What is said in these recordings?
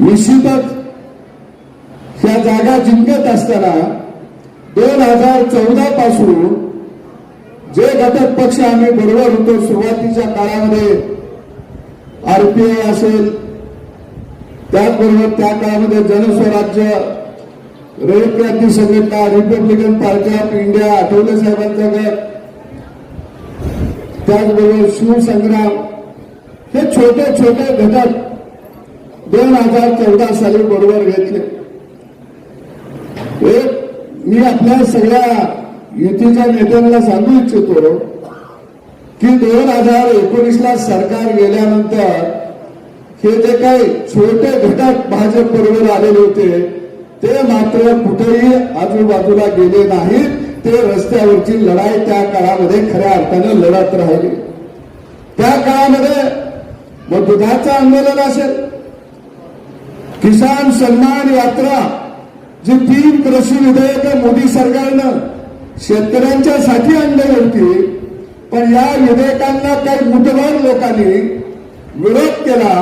निश्चितच ह्या जागा जिंकत असताना दोन हजार चौदा पासून जे घटक पक्ष आम्ही बरोबर होतो सुरुवातीच्या काळामध्ये आरपीआय असेल त्याचबरोबर त्या काळामध्ये Janswarajya Rayat Kranti Sanghatana Republican party of India Athawale साहेबांचा गट त्याचबरोबर शिवसंग्राम हे छोटे छोटे घटक दोन हजार चौदा साली बरोबर घेतले. एक मी आपल्या सगळ्या युतीच्या नेत्यांना सांगू इच्छितो की दोन हजार एकोणीसला सरकार गेल्यानंतर हे जे काही छोटे घटक भाजप बरोबर आलेले होते ते मात्र कुठेही आजूबाजूला गेले नाहीत. ते रस्त्यावरची लढाई त्या काळामध्ये खऱ्या अर्थानं लढत राहिली. त्या काळामध्ये मग दुधाचं आंदोलन असेल किसान सन्मान यात्रा जी तीन कृषी विधेयक मोदी सरकारनं शेतकऱ्यांच्या साठी आणली होती पण या विधेयकांना काही मुठभर लोकांनी विरोध केला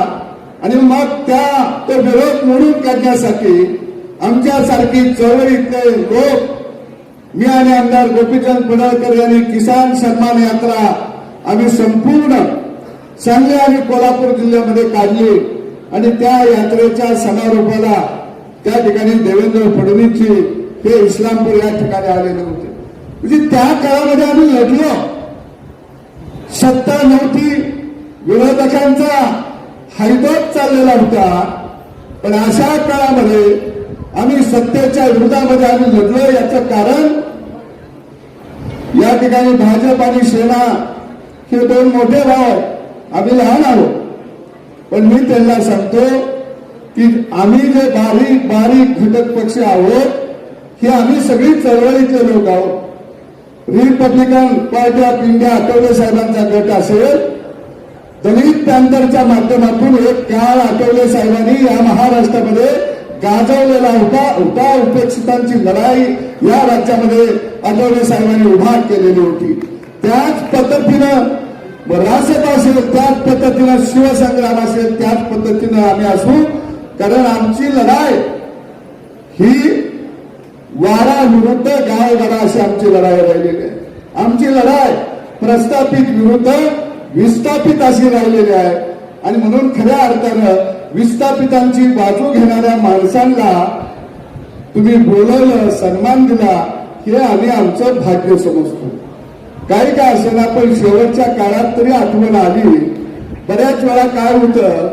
आणि मग त्या तो विरोध मोडून काढण्यासाठी आमच्यासारखी चळवळीतले लोक मी आणि आमदार गोपीचंद पडळकर यांनी किसान सन्मान यात्रा आम्ही संपूर्ण सांगली आणि कोल्हापूर जिल्ह्यामध्ये काढली. आणि त्या यात्रेच्या समारोपाला त्या ठिकाणी देवेंद्र फडणवीसजी हे इस्लामपूर या ठिकाणी आलेले होते. म्हणजे त्या काळामध्ये आम्ही लढलो सत्ता नव्हती विरोधकांचा हैदोत चाललेला होता. पण अशा काळामध्ये आम्ही सत्तेच्या विरोधामध्ये आम्ही लढलो. याचं कारण या ठिकाणी भाजप आणि सेना हे दोन मोठे भाव आम्ही लहान आहोत. पण मी त्यांना सांगतो की आम्ही जे बारीक बारीक घटक पक्ष आहोत हे आम्ही सगळी चळवळीचे लोक आहोत. Republican party of India Athawale साहेबांचा गट असेल दलित पॅंथरच्या माध्यमातून एक काळ आठवले साहेबांनी या महाराष्ट्रामध्ये गाजवलेला होता. होता उपेक्षितांची लढाई या राज्यामध्ये आठवले साहेबांनी उभा केलेली होती. त्याच पद्धतीनं रासप असेल त्याच पद्धतीनं शिवसंग्राम असेल त्याच पद्धतीनं आम्ही असू. कारण आमची लढाई ही वारा विरुद्ध गाय वारा अशी आमची लढाई राहिलेली आहे. आमची लढाई प्रस्थापित विरुद्ध विस्थापित अशी राहिलेली आहे. आणि म्हणून खऱ्या अर्थानं विस्थापितांची बाजू घेणाऱ्या माणसांना तुम्ही बोलवलं सन्मान दिला हे आम्ही आमचं भाग्य समजतो. काही काय असेना पण शेवटच्या काळात तरी आठवण आली. बऱ्याच वेळा काय होतं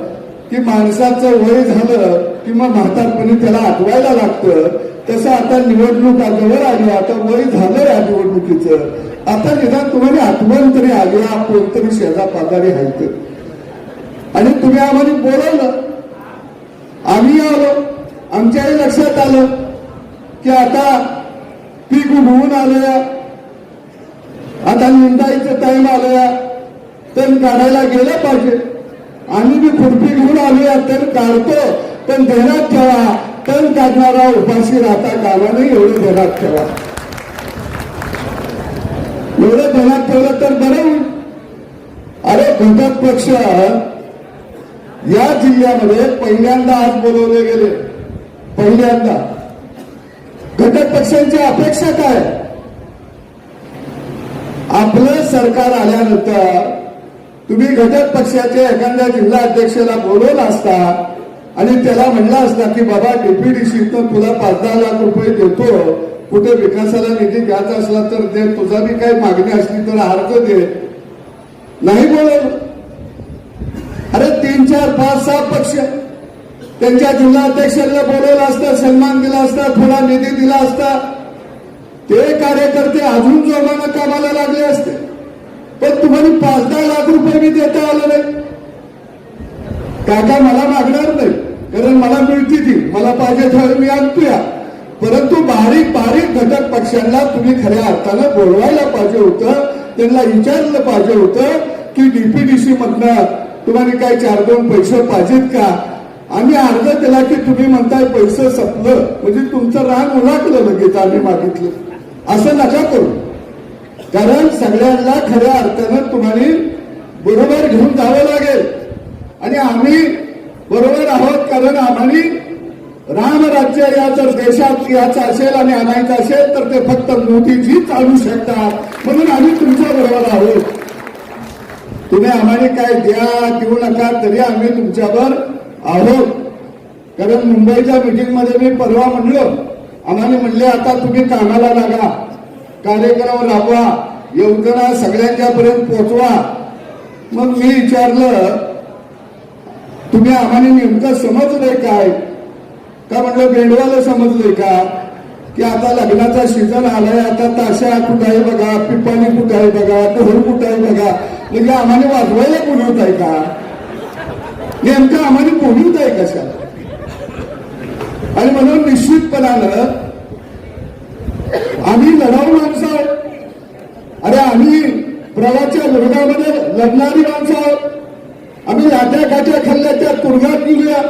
की माणसाचं वय झालं की मग म्हातारपणी त्याला आठवायला लागतं. तसं आता निवडणूक जवळ आली. आता वय झालं या निवडणुकीचं. आता निदान तुम्हाला आठवण तरी आली. हा कोणतरी शेजा पाजारी आहेत आणि तुम्ही आम्हाला बोलवलं. आम्ही आलो. आमच्याही लक्षात आलं की आता पीक उगवून आलं आता निंदायचं टाइम आलोया. तर काढायला गेलं पाहिजे. आम्ही मी खुरपी घेऊन आलोया तर काढतो. पण ध्यानात ठेवा. तण काढणारा उपाशी राहता कामा नाही एवढं ध्यानात ठेवा. एवढं ध्यानात ठेवलं तर बरं. होईल अरे घटक पक्ष या जिल्ह्यामध्ये पहिल्यांदा आज बोलवले गेले. पहिल्यांदा. घटक पक्षांची अपेक्षा काय? आपलं सरकार आल्यानंतर तुम्ही घटक पक्षाच्या एखाद्या जिल्हा अध्यक्षाला बोलवलं असता आणि त्याला म्हणलं असता की बाबा डीपीडीसी तुला पाच दहा लाख रुपये देतो कुठे विकासाला निधी घ्यायचा असला तर दे तुझा बी काही मागणी असली तर अर्ज दे. नाही बोलवलं. अरे तीन चार पाच सहा पक्ष त्यांच्या जिल्हा अध्यक्षांना बोलवलं असतं सन्मान दिला असता थोडा निधी दिला असता ते कार्यकर्ते अजून जोमानं कामाला लागले असते. पण तुम्हाला पाच दहा लाख रुपये मी देता आलं नाही. काका मला मागणार नाही. कारण मला मिळती ती. मला पाहिजे त्यावेळी मी आणतोया. परंतु बारीक बारीक घटक पक्षांना तुम्ही खऱ्या अर्थानं बोलवायला पाहिजे होतं. त्यांना विचारलं पाहिजे होतं की डीपीडीसी मधनं तुम्हाला काही चार दोन पैसे पाहिजेत का? आम्ही अर्ज केला की तुम्ही म्हणताय पैसे संपलं. म्हणजे तुमचं रान उलाटलं लगेच आम्ही मागितलं. असं नका करू. कारण सगळ्यांना खऱ्या अर्थानं तुम्हाला बरोबर घेऊन जावं लागेल. आणि आम्ही बरोबर आहोत कारण आम्हाला रामराज्य या जर देशात याचं असेल आणि आणायचं असेल तर ते फक्त मोदीजीच आणू शकतात. म्हणून आम्ही तुमच्या बरोबर आहोत. तुम्ही आम्हाला काय द्या देऊ नका तरी आम्ही तुमच्यावर आहोत. कारण मुंबईच्या मीटिंगमध्ये मी परवा म्हणलो आम्हाला म्हणले आता तुम्ही कामाला लागा. कार्यक्रम राबवा. योजना सगळ्यांच्या पर्यंत पोहोचवा मग मी विचारलं तुम्ही आम्हाला नेमकं समजलंय काय? का म्हणलं बेंडवाला समजलंय का? की आता लग्नाचा सीझन आलाय आता ताशा कुठं आहे बघा पिपाणी कुठं आहे बघा ढोल कुठं आहे बघा? म्हणजे आम्हाला वाजवायला बोलवत आहे का? नेमकं आम्हाला बोलवत आहे कशाला? आणि म्हणून निश्चितपणानं आम्ही लढाऊ माणसं आहोत. अरे आम्ही प्रवाच्या विरोधामध्ये लढणारी माणसं आहोत. आम्ही लाट्या काट्या खाल्ल्याच्या तुरुंगात गेल्या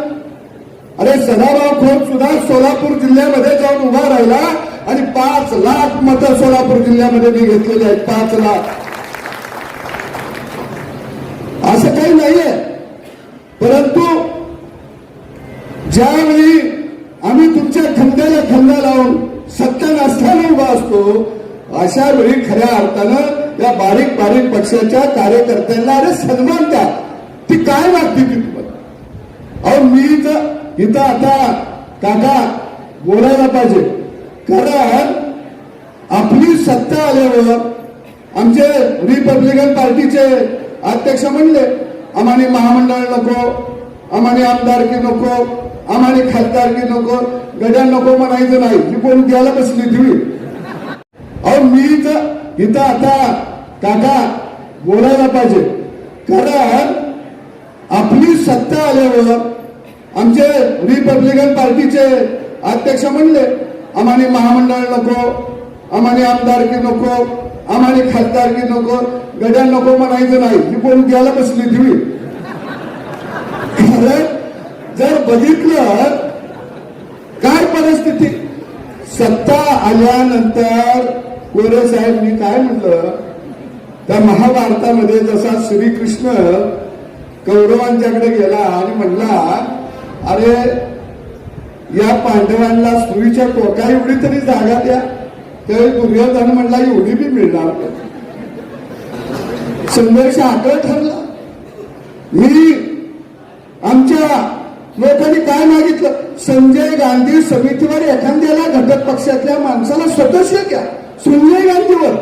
अरे सदाभाऊ खोत सुद्धा सोलापूर जिल्ह्यामध्ये जाऊन उभा राहिला आणि पाच लाख मतं सोलापूर जिल्ह्यामध्ये मी घेतलेली आहेत. पाच लाख. असं काही नाहीये. परंतु ज्यावेळी असतो अशा वेळी खऱ्या अर्थानं या बारीक बारीक पक्षाच्या कार्यकर्त्यांना अरे सन्मान द्या. ती काय वागते ती तुम्हाला? अहो मी तर इथं आता काका बोलायला पाहिजे. कारण आपली सत्ता आल्यावर आमचे रिपब्लिकन पार्टीचे अध्यक्ष म्हणले आम्हाला महामंडळ नको आम्हाला आमदारकी नको आम्हाला खासदारकी नको गड्या नको म्हणायचं नाही. ती कोण द्यायला बसली तुम्ही अहो मी तर इथं आता काका बोलायला पाहिजे. कारण आपली सत्ता आल्यावर आमचे रिपब्लिकन पार्टीचे अध्यक्ष म्हणले आम्हाला महामंडळ नको आम्हाला आमदारकी नको आम्हाला खासदारकी नको गड्या नको म्हणायचं नाही. ही कोण द्यायला बसली तुम्ही कारण जर बघितलं काय परिस्थिती? सत्ता आल्यानंतर कोरे साहेब मी काय म्हटलं? त्या महाभारतामध्ये जसा श्रीकृष्ण कौरवांच्याकडे गेला आणि म्हणला अरे या पांडवांना सुईच्या टोका एवढी तरी जागा द्या. त्यावेळी दुर्योधन म्हणला एवढी बी मिळणार संघर्ष आकळ ठरला. मी आमच्या लोकांनी काय मागितलं? संजय गांधी समितीवर एखाद्याला घटक पक्षातल्या माणसाला सदस्य घ्या संजय गांधीवर.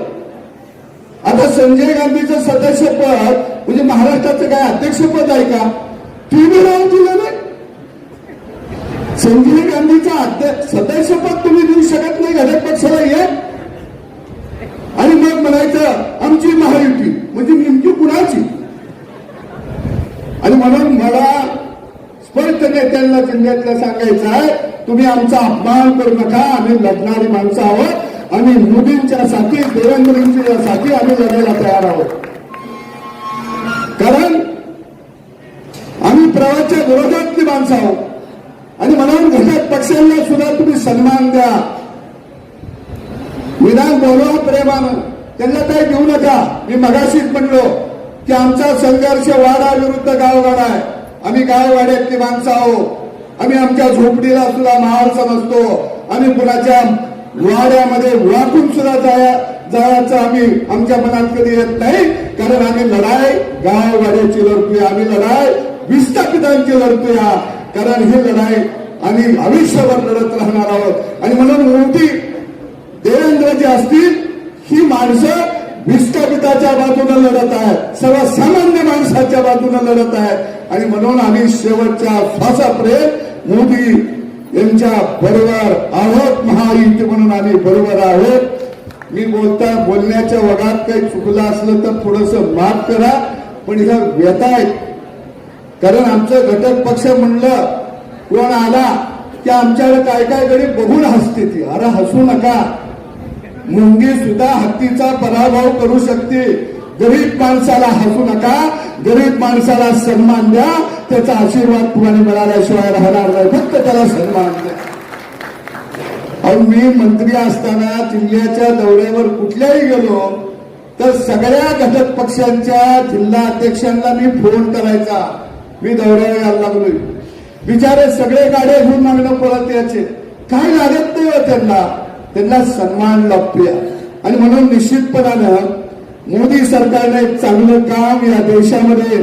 आता संजय गांधीचं सदस्यपद म्हणजे महाराष्ट्राचं काय अध्यक्षपद आहे का? तुम्ही राहून दिलं नाही. संजय गांधीचं अध्यक्ष सदस्यपद तुम्ही देऊ शकत नाही घटक पक्षाला येत आणि मग म्हणायचं आमची महायुती म्हणजे नेमकी कुणाची? आणि म्हणून मला स्पष्ट नेत्यांना जिल्ह्यातलं सांगायचं आहे तुम्ही आमचा अपमान करू नका आम्ही लढणारी माणसं आहोत. आणि मोदींच्या साठी देवेंद्रजींच्या साठी आम्ही लढायला तयार आहोत. कारण आम्ही प्रवाच्या विरोधातली माणसं आहोत. आणि म्हणून घटक पक्षांना सुद्धा तुम्ही सन्मान द्या. विधान बोलवा प्रेमानं त्यांना काही देऊ नका. मी मगाशीच म्हणलो की आमचा संघर्ष वाडा विरुद्ध गावगाडा आहे. आम्ही गाववाड्यातली माणसं आहोत. आम्ही आमच्या झोपडीला सुद्धा महाल समजतो. आम्ही कुणाच्या वाड्यामध्ये वाकून सुद्धा जाया जायचं आम्ही आमच्या मनात कधी येत नाही. कारण आम्ही लढाई गायवाड्याची लढतोय आम्ही लढाई विस्थापितांची लढतोय कारण ही लढाई आम्ही आयुष्यभर लढत राहणार आहोत. आणि म्हणून मोठी देवेंद्रजी असतील ही माणसं विस्थापिताच्या बाजूने लढत आहेत. सर्वसामान्य माणसाच्या बाजूने लढत आहे आणि म्हणून आम्ही शेवटच्या फासापर्यंत मोदी यांच्या बरोबर आहोत महायुती म्हणून आम्ही बरोबर आहोत. मी बोलता बोलण्याच्या वगात काही चुकलं असलं तर थोडस माफ करा पण ह्या व्यथा आहेत. कारण आमचं घटक पक्ष म्हणलं कोण आला की आमच्याकडे काय काय कडे बघून हसते ती. अरे हसू नका. मुंगी सुद्धा हत्तीचा पराभव करू शकते. गरीब माणसाला हसू नका गरीब माणसाला सन्मान द्या त्याचा आशीर्वाद तुम्हाला मिळाल्याशिवाय राहणार नाही फक्त त्याला सन्मान द्या. अहो मी मंत्री असताना जिल्ह्याच्या दौऱ्यावर कुठल्याही गेलो तर सगळ्या घटक पक्षांच्या जिल्हा अध्यक्षांना मी फोन करायचा. मी दौऱ्यावर यायला लागलोय. बिचारे सगळे गाड्या घेऊन मागणं पळत याचे काय लागत नाही हो त्यांना? त्यांना सन्मान लागतोय आणि म्हणून निश्चितपणानं मोदी सरकारने एक चांगलं काम या देशामध्ये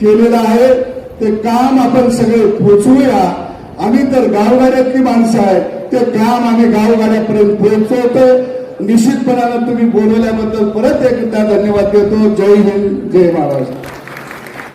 केलेलं आहे. ते काम आपण सगळे पोचवूया. आम्ही तर गावगाड्यातली माणसं आहे. ते काम आम्ही गावगाड्यापर्यंत पोहोचवतो निश्चितपणानं तुम्ही बोलवल्याबद्दल परत एकदा धन्यवाद देतो. जय हिंद जय महाराष्ट्र.